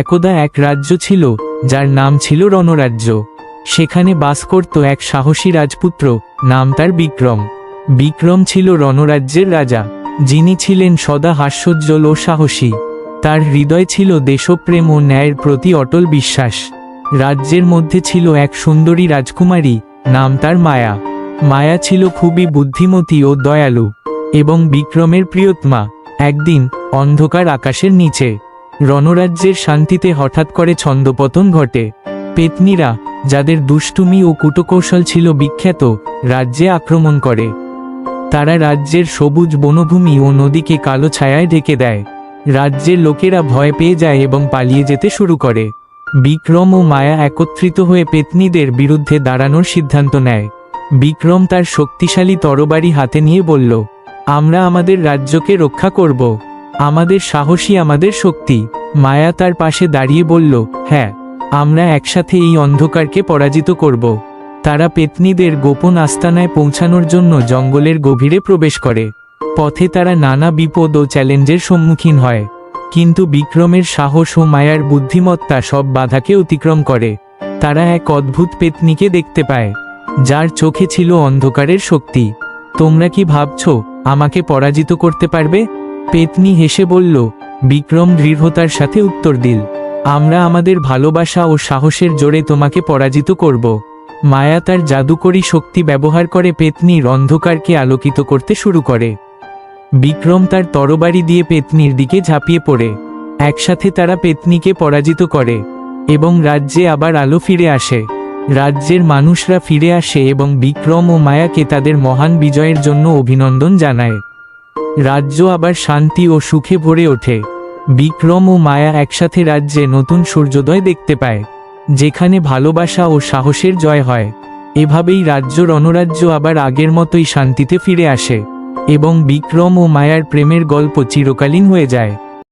একদা এক রাজ্য ছিল, যার নাম ছিল রণরাজ্য। সেখানে বাস করত এক সাহসী রাজপুত্র, নাম তার বিক্রম। বিক্রম ছিল রণরাজ্যের রাজা, যিনি ছিলেন সদা হাস্যোজ্জ্বল ও সাহসী। তার হৃদয় ছিল দেশপ্রেম ও ন্যায়ের প্রতি অটল বিশ্বাস। রাজ্যের মধ্যে ছিল এক সুন্দরী রাজকুমারী, নাম তার মায়া। মায়া ছিল খুবই বুদ্ধিমতী ও দয়ালু, এবং বিক্রমের প্রিয়তমা, একদিন অন্ধকার আকাশের নিচে। রণরাজ্যের শান্তিতে হঠাৎ করে ছন্দপতন ঘটে। পেতনিরা, যাদের দুষ্টুমি ও কুটকৌশল ছিল বিখ্যাত, রাজ্যে আক্রমণ করে। তারা রাজ্যের সবুজ বনভূমি ও নদীকে কালো ছায়ায় ঢেকে দেয়। রাজ্যের লোকেরা ভয় পেয়ে যায় এবং পালিয়ে যেতে শুরু করে। বিক্রম ও মায়া একত্রিত হয়ে পেতনিদের বিরুদ্ধে দাঁড়ানোর সিদ্ধান্ত নেয়। বিক্রম তার শক্তিশালী তরবারি হাতে নিয়ে বলল, আমরা আমাদের রাজ্যকে রক্ষা করব। আমাদের সাহসী আমাদের শক্তি। মায়া তার পাশে দাঁড়িয়ে বলল হ্যাঁ আমরা একসাথে এই অন্ধকারকে পরাজিত করব। তারা পেতনিদের গোপন আস্তানায় পৌঁছানোর জন্য জঙ্গলের গভীরে প্রবেশ করে। পথে তারা নানা বিপদ ও চ্যালেঞ্জের সম্মুখীন হয়। কিন্তু বিক্রমের সাহস ও মায়ার বুদ্ধিমত্তা সব বাধাকে অতিক্রম করে। তারা এক অদ্ভুত পেতনিকে দেখতে পায়, যার চোখে ছিল অন্ধকারের শক্তি। তোমরা কি ভাবছ, আমাকে পরাজিত করতে পারবে? পেতনি হেসে বলল, বিক্রম দৃঢ়তার সাথে উত্তর দিল, আমরা আমাদের ভালোবাসা ও সাহসের জোরে তোমাকে পরাজিত করব। মায়া তার জাদুকরী শক্তি ব্যবহার করে পেতনির অন্ধকারকে আলোকিত করতে শুরু করে। বিক্রম তার তরবারি দিয়ে পেতনির দিকে ঝাঁপিয়ে পড়ে। একসাথে তারা পেতনিকে পরাজিত করে এবং রাজ্যে আবার আলো ফিরে আসে। রাজ্যের মানুষরা ফিরে আসে এবং বিক্রম ও মায়াকে তাদের মহান বিজয়ের জন্য অভিনন্দন জানায়। রাজ্য আবার শান্তি ও সুখে ভরে ওঠে। বিক্রম ও মায়া একসাথে রাজ্যে নতুন সূর্যোদয় দেখতে পায়, যেখানে ভালোবাসা ও সাহসের জয় হয়। এভাবেই রাজ্য রণরাজ্য আবার আগের মতোই শান্তিতে ফিরে আসে, এবং বিক্রম ও মায়ার প্রেমের গল্প চিরকালীন হয়ে যায়।